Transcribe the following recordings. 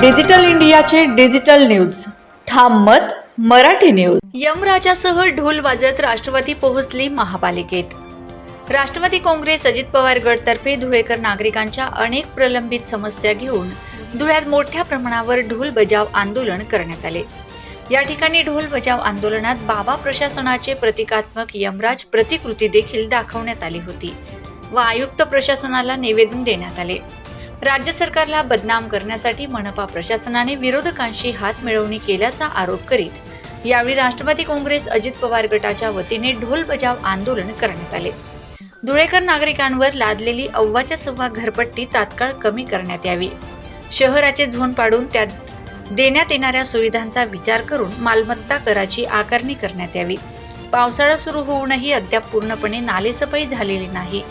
Digital इंडियाचे digital news. ठाम मत मराठी न्यूज. यमराजासह ढोल वाजत राष्ट्रवादी पोहोचली महापालिकेत. राष्ट्रवादी काँग्रेस अजित पवार गटतर्फे धुळेकर नागरिकांच्या अनेक प्रलंबित समस्या घेऊन धुळ्यात मोठ्या प्रमाणावर ढोल बजाव आंदोलन करण्यात आले. या ठिकाणी ढोल बजाव आंदोलनात बाबा प्रशासनाचे प्रतिकात्मक यमराज प्रतिकृती देखील दाखवण्यात आली होती व आयुक्त प्रशासनाला निवेदन देण्यात आले. राज्य सरकारला बदनाम करण्यासाठी मनपा प्रशासनाने विरोधकांशी हात मिळवणी केल्याचा आरोप करीत यावेळी राष्ट्रवादी काँग्रेस अजित पवार गटाच्या वतीने ढोल बजाव आंदोलन करण्यात आले. धुळेकर नागरिकांवर लादलेली अव्वाच्या सव्वा घरपट्टी तात्काळ कमी करण्यात यावी. शहराचे झोन पाडून त्यात देण्यात येणाऱ्या सुविधांचा विचार करून मालमत्ता कराची आकारणी करण्यात यावी. पावसाळा सुरू होऊनही अद्याप पूर्णपणे नालेसफाई झालेली नाही.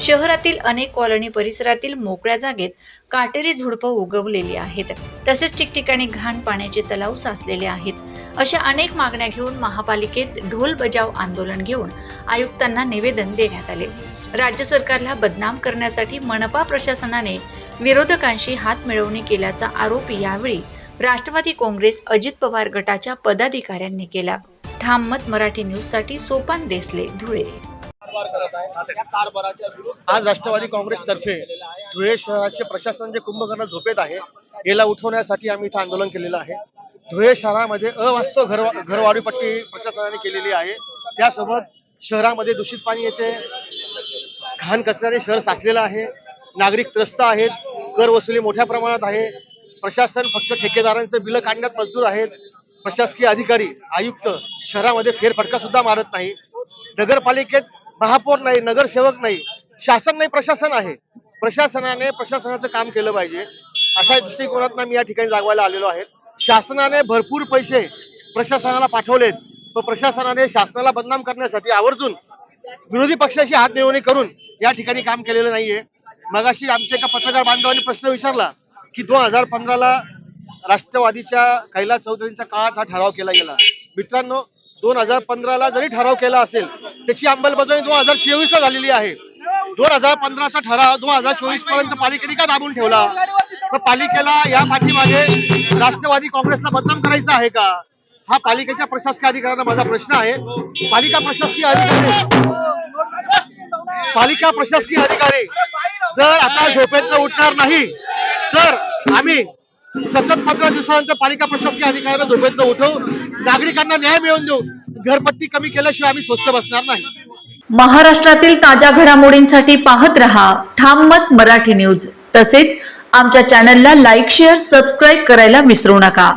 शहरातील अनेक कॉलनी परिसरातील मोकळ्या जागेत काटेरी झुडपं उगवलेली आहेत. तसेच ठिकठिकाणी घाण पाण्याचे तलाव साचलेले आहेत. अशा अनेक मागण्या घेऊन महापालिकेत ढोल बजाव आंदोलन घेऊन आयुक्तांना निवेदन देण्यात आले. राज्य सरकारला बदनाम करण्यासाठी मनपा प्रशासनाने विरोधकांशी हात मिळवणी केल्याचा आरोप यावेळी राष्ट्रवादी काँग्रेस अजित पवार गटाच्या पदाधिकाऱ्यांनी केला. ठाम मत मराठी न्यूजसाठी सोपान देसले धुळे. आज राष्ट्रवादी काँग्रेसतर्फे धुळे शहराचे प्रशासन जे कुंभकर्ण झोपेत आहे याला उठवण्यासाठी आम्ही इथं आंदोलन केलेलं आहे. धुळे शहरामध्ये अवास्तव घर घरवाढीपट्टी प्रशासनाने केलेली आहे. त्यासोबत शहरामध्ये दूषित पाणी येते घाण कचऱ्याने शहर साचलेलं आहे नागरिक त्रस्त आहेत कर वसुली मोठ्या प्रमाणात आहे. प्रशासन फक्त ठेकेदारांचं बिलं काढण्यात मजदूर आहेत. प्रशासकीय अधिकारी आयुक्त शहरामध्ये फेरफटका सुद्धा मारत नाही. नगरपालिकेत महापौर नाही नगरसेवक नाही शासन नाही प्रशासन आहे. प्रशासनाने प्रशासनाचं काम केलं पाहिजे. अशा दृष्टिकोनातून मी या ठिकाणी जागवायला आलेलो आहे शासनाने भरपूर पैसे प्रशासनाला पाठवलेत. पण प्रशासनाने शासनाला बदनाम करण्यासाठी आवर्जून विरोधी पक्षाशी हात मिळवणी करून या ठिकाणी काम केलेलं नाहीये. मगाशी आमच्या एका पत्रकार बांधवांनी प्रश्न विचारला की दोन हजार पंधराला राष्ट्रवादीच्या कैलास चौधरींच्या काळात हा ठराव केला गेला. मित्रांनो दोन हजार पंधराला जरी ठराव केला असेल त्याची अंमलबजावणी दोन हजार चोवीस ला झालेली आहे. दोन हजार पंधराचा ठराव दोन हजार चोवीसपर्यंत पालिकेने का दाबून ठेवला? तर पालिकेला या पाठीमागे राष्ट्रवादी काँग्रेसला बदनाम करायचा आहे का? हा पालिकेच्या प्रशासकीय अधिकाऱ्यांना माझा प्रश्न आहे. पालिका प्रशासकीय अधिकारी पालिका प्रशासकीय अधिकारी जर आता झोपेतनं उठणार नाही तर आम्ही सतत पंधरा दिवसानंतर पालिका प्रशासकीय अधिकाऱ्यांना झोपेत उठवू नागरिकांना न्याय मिळवून देऊ घरपट्टी कमी केल्याशिवाय आम्ही स्वस्त बसणार नाही. महाराष्ट्रातील ताज्या घडामोडींसाठी पाहत रहा ठाम मत मराठी न्यूज. तसेच आमच्या चॅनलला लाईक शेअर सबस्क्राईब करायला विसरू नका.